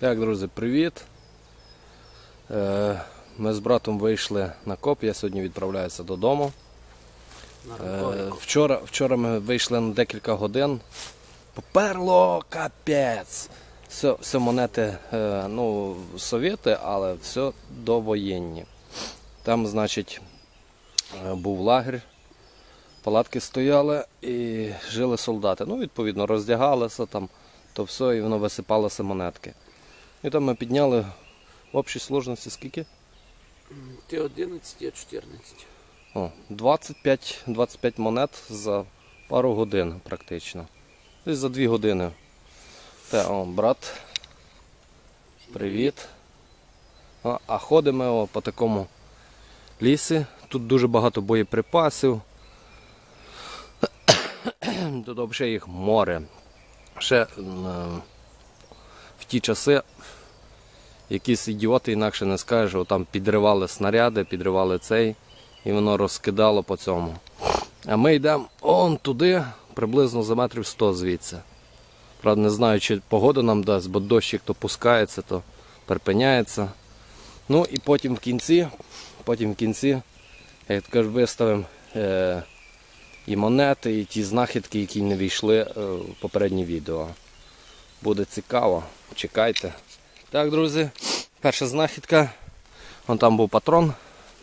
Так, друзі, привіт. Е, Ми з братом вийшли на коп, я сьогодні відправляюся додому. Е, Вчора, вчора ми вийшли на декілька годин. Поперло капець. Все, все монети, е, ну, совєти, але все довоєнні. Там, значить, був лагерь, палатки стояли і жили солдати. Ну, відповідно, роздягалися там, то все, і воно висипалося монетки. І там ми підняли в общій сложності скільки? Т11, Т14. О, 25, 25 монет за пару годин практично. Десь за 2 години. Те, о, брат. Привіт. А, а ходимо о, по такому лісі. Тут дуже багато боєприпасів. Тут взагалі їх море. Ще ті часи якісь ідіоти інакше не скажеш, що там підривали снаряди, підривали цей, і воно розкидало по цьому. А ми йдемо он туди, приблизно за метрів 100 звідси. Правда, не знаю, чи погода нам дасть, бо дощик то пускається, то припиняється. Ну і потім в кінці, потім в кінці, як то кажуть, виставимо е, і монети, і ті знахідки, які не війшли е, в попереднє відео. Буде цікаво, чекайте. Так, друзі, перша знахідка. Вон там був патрон,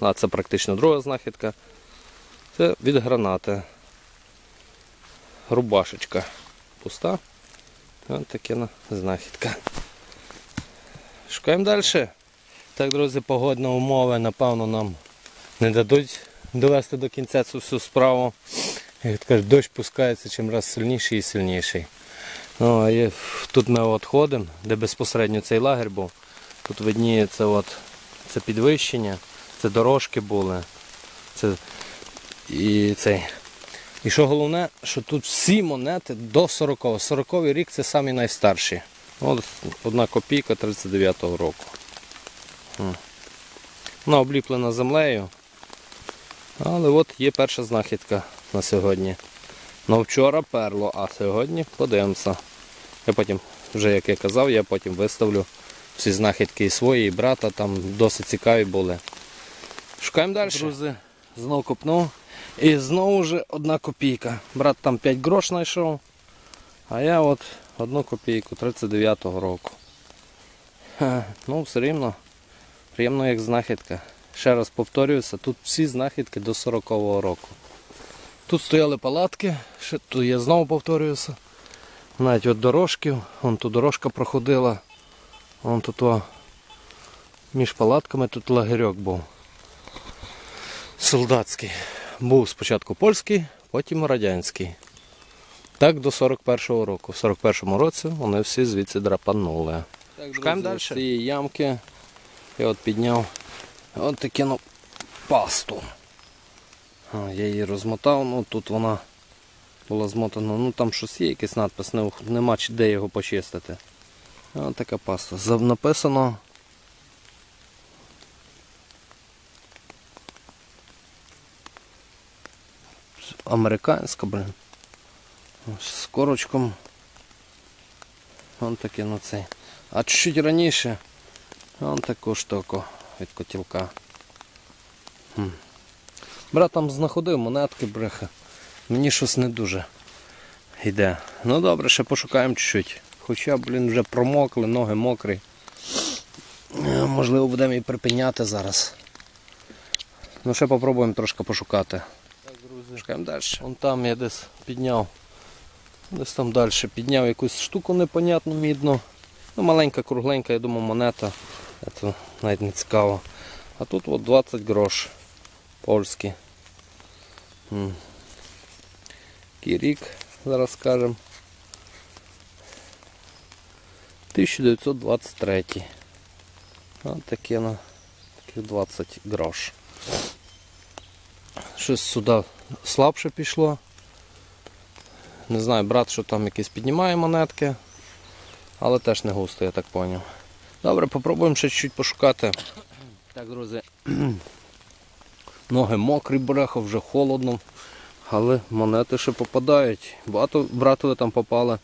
а це практично друга знахідка. Це від гранати. Рубашечка пуста. Ось таке знахідка. Шукаємо далі. Так, друзі, погодні умови, напевно, нам не дадуть довести до кінця цю всю справу. Як кажуть, дощ пускається чим раз сильніший і сильніший. Ну, є, тут ми от ходимо, де безпосередньо цей лагерь був. Тут видніється от, це підвищення, це дорожки були. Це, і, цей. і що головне, що тут всі монети до 40-го. 40-й рік це самі найстарші. От одна копійка 39-го року. Вона обліплена землею. Але от є перша знахідка на сьогодні. Ну вчора перло, а сьогодні подивимося. Я потім, вже як я казав, я потім виставлю всі знахідки свої, і брата, там досить цікаві були. Шукаємо далі. Друзі, знову копнув. І знову ж одна копійка. Брат там 5 грош знайшов, а я от одну копійку 39-го року. Ха, Ну, все рівно, приємно як знахідка. Ще раз повторююся, тут всі знахідки до 40-го року. Тут стояли палатки, ще тут я знову повторююся. Навіть от дорожки, вон тут дорожка проходила. Вон тут о, між палатками тут лагерьок був. Солдатський. Був спочатку польський, потім радянський. Так до 41-го року. В 41-му році вони всі звідси драпанули. Так, Шукаємо далі. З цієї ямки я от підняв от таку ну, пасту. Я її розмотав, ну тут вона була змотана, ну там щось є, якийсь надпис, нема де його почистити. Ось така паста. Написано. Американська, блин. Ось З корочком. Вон таке на цей. А чуть-чуть раніше. Вон таку штуку від котілка. Хм. Брат там знаходив монетки, бреха. Мені щось не дуже йде. Ну добре, ще пошукаємо чуть-чуть. Хоча, блін, вже промокли, ноги мокрі. Е, Можливо, будемо і припиняти зараз. Ну ще попробуємо трошки пошукати. Так, друзі, шукаємо далі. Вон там я десь підняв. Десь там далі підняв якусь штуку непонятну мідну. Ну, маленька, кругленька, я думаю, монета. Це навіть не цікаво. А тут от 20 грош. Польські. М. Який рік, зараз скажемо. 1923. Ось таке на таких 20 грош. Щось сюди слабше пішло. Не знаю, брат, що там якийсь піднімає монетки, але теж не густо, я так зрозумів. Добре, попробуємо ще чуть пошукати. Так, друзі. Ноги мокрі, бреха, вже холодно. Але монети ще попадають. Багато братові там попали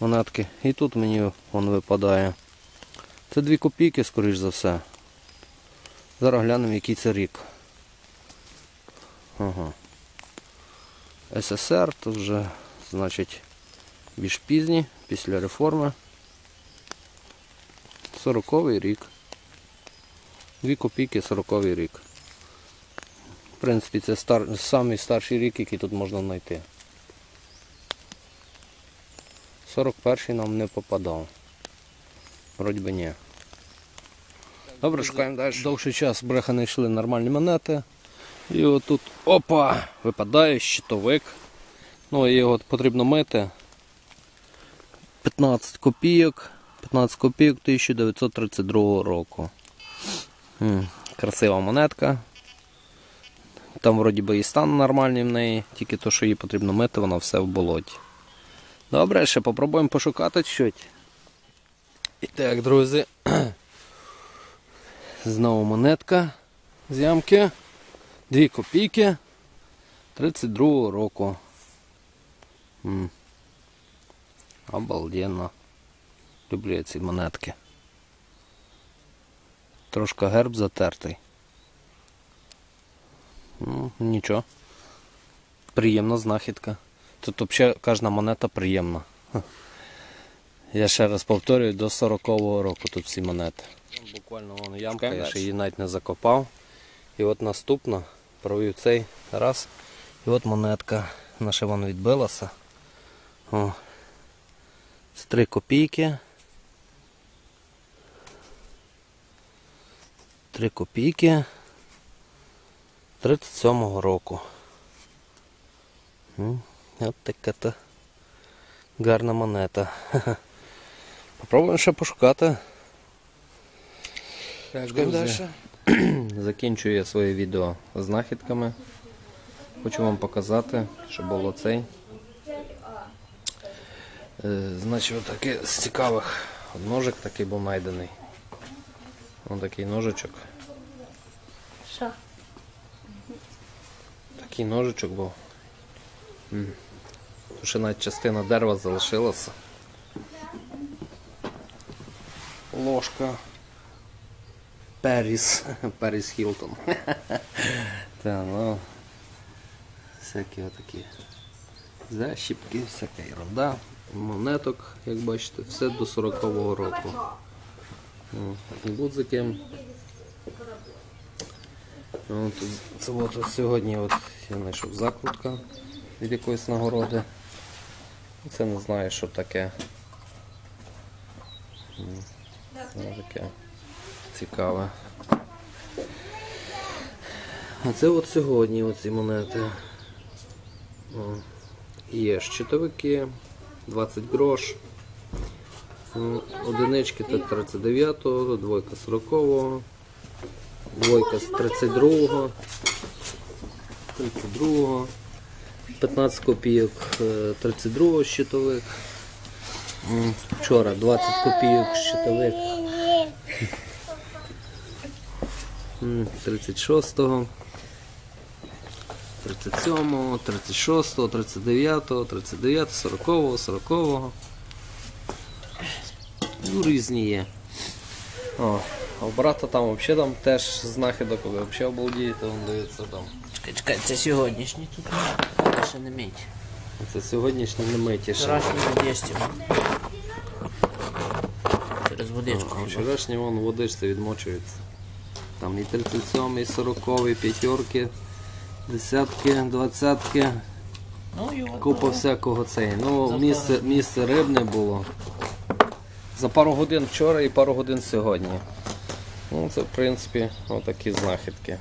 монетки. І тут мені вон випадає. Це 2 копійки, скоріш за все. Зараз глянемо, який це рік. Ага. СССР, то вже, значить, більш пізні, після реформи. 40-й рік. 2 копійки 40-й рік. В принципі, це стар... самий старший рік, який тут можна знайти. 41-й нам не попадав. Вроді би ні. Добре, шукаємо далі. Довший час бреха не йшли нормальні монети. І отут, опа, випадає щитовик. Ну, його потрібно мити. 15 копійок. 15 копійок 1932 року. Красива монетка. Там вроді би і стан нормальний в неї, тільки то, що її потрібно мити, воно все в болоті. Добре, ще попробуємо пошукати щось. І так, друзі. Знову монетка з ямки. 2 копійки 32 року. Обалденно. Люблю ці монетки. Трошка герб затертий. Ну, нічого. Приємна знахідка. Тут взагалі кожна монета приємна. Я ще раз повторюю, до 40-го року тут всі монети. Буквально вон ямка, я ще її навіть не закопав. І от наступна, провів цей раз. І от монетка наша вон відбилася. О. З 3 копійки. 3 копійки 37-го року. От така то гарна монета. Попробуємо ще пошукати. Так, Шукаємо далі. Закінчую я своє відео знахідками. Хочу вам показати, що було цей. Е, Значить, отаке з цікавих. Ножик такий був знайдений. Ось такий ножичок. Що? Такий ножичок був. Тут ще навіть частина дерева залишилася. Ложка. Періс. Періс Хілтон. Та, ну. Всякі отакі защіпки, всяка ерунда. Монеток, як бачите, все до 40-го року. Гудзики. От, це от, от сьогодні от я знайшов закрутка від якоїсь нагороди. Це не знаю, що таке. Воно таке цікаве. А це от сьогодні оці монети. О, Є щитовики, 20 грош. Одинички це 39-го, двойка 40-го, двойка з 32-го, 32-го, 15 копійок е, 32-го щитовик. Вчора 20 копійок щитовик. 36-го. 37-го, 36-го, 39-го, 39-го, 40-го, 40-го. Ну, різні є. А у брата там взагалі там теж знахідок, ви взагалі обалдієте, він дивиться там. Чекай, чекай, це сьогоднішній тут. Ще не мить. Це сьогоднішні немитіші. Вчорашній в одежці. Через водичку. А вчорашні вон в водичці відмочуються. Там і 37, і 40, і п'ятерки, десятки, двадцятки, Ну і от. купа всякого цей. Ну, місце, місце рибне було. За пару годин вчора і пару годин сьогодні. Ну, це в принципі отакі знахідки.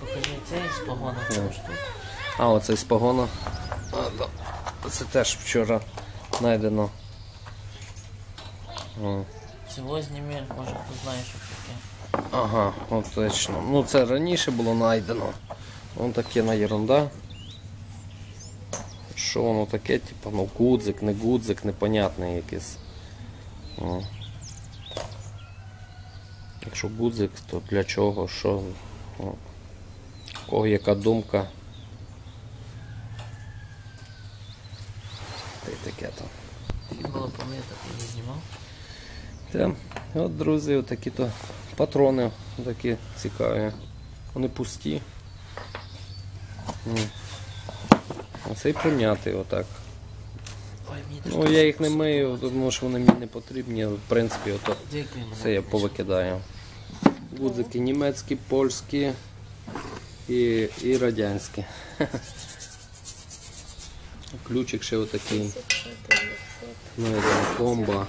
Покажи цей з погона ж тут. А, оцей з погона. Це теж вчора знайдено. О. Це може ти знаєш, що таке. Ага, от точно. Ну це раніше було знайдено. Вон таке на ерунда. Що воно таке, типу, ну гудзик, не гудзик, непонятне якесь. О. Якщо гудзик, то для чого, що? У кого яка думка? Та й таке там. Фіг було помити, ти не знімав. Та, от, друзі, отакі то патрони такі цікаві. Вони пусті. М. Оцей пом'ятий отак. Ну я їх не мию, тому що вони мені не потрібні. В принципі, ото це я повикидаю. Гудзики німецькі, польські і, і радянські. Ключик ще отакий. Ну, я думаю, комба.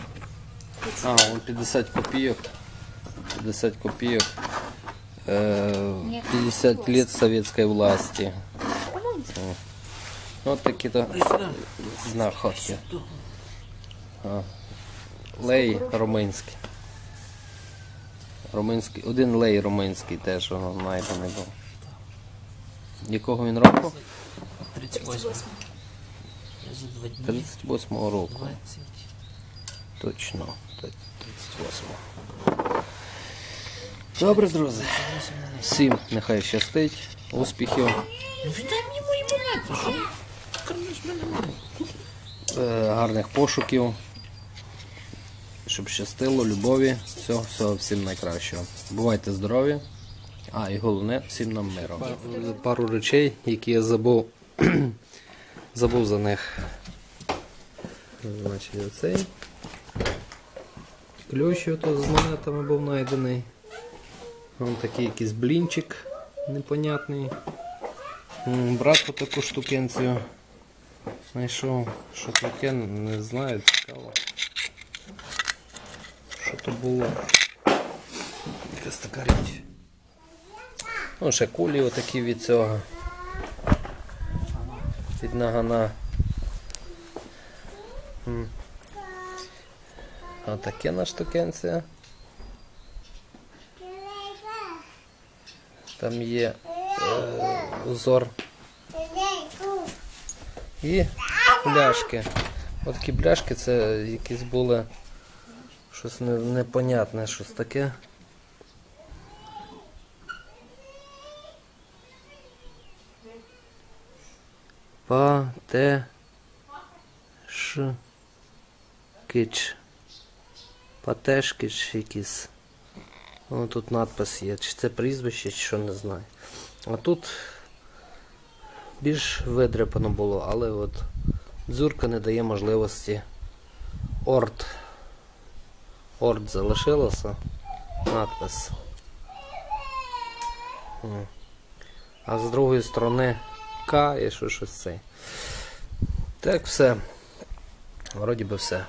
А, он 50 копійок. 50 копійок. Э, 50 лет советской власти. Вот такие-то знаходки. Лей румунський. Румунський. Один лей румунський теж воно знайдений був. Якого він року? 38. Я за два дні. 38-го року. 20. Точно. 38-го. Добре, друзі. Всім нехай щастить. Успіхів. Віддай мені мої монети, що? Е, гарних пошуків. Щоб щастило, любові. Всього, всього всім найкращого. Бувайте здорові. А, і головне, всім нам миру. Пару речей, які я забув. забув за них. Значить, оцей. Ключ з монетами був знайдений. Вон такий якийсь блінчик непонятний. Брат таку штукенцію знайшов. Що таке, не знаю, цікаво. Що то було? Якась така річ. Ну, ще кулі отакі від цього. Від нагана. М. А таке на штукенція. Там є е, узор і бляшки. От такі бляшки це якісь були щось непонятне, щось таке. Па те ш кич. Патешкич якийсь. Ну, тут надпис є. Чи це прізвище, чи що не знаю. А тут більш видряпано було, але от дзюрка не дає можливості орд. Орд залишилося. Надпис. А з другої сторони К і що щось це. Так, все. Вроді би все.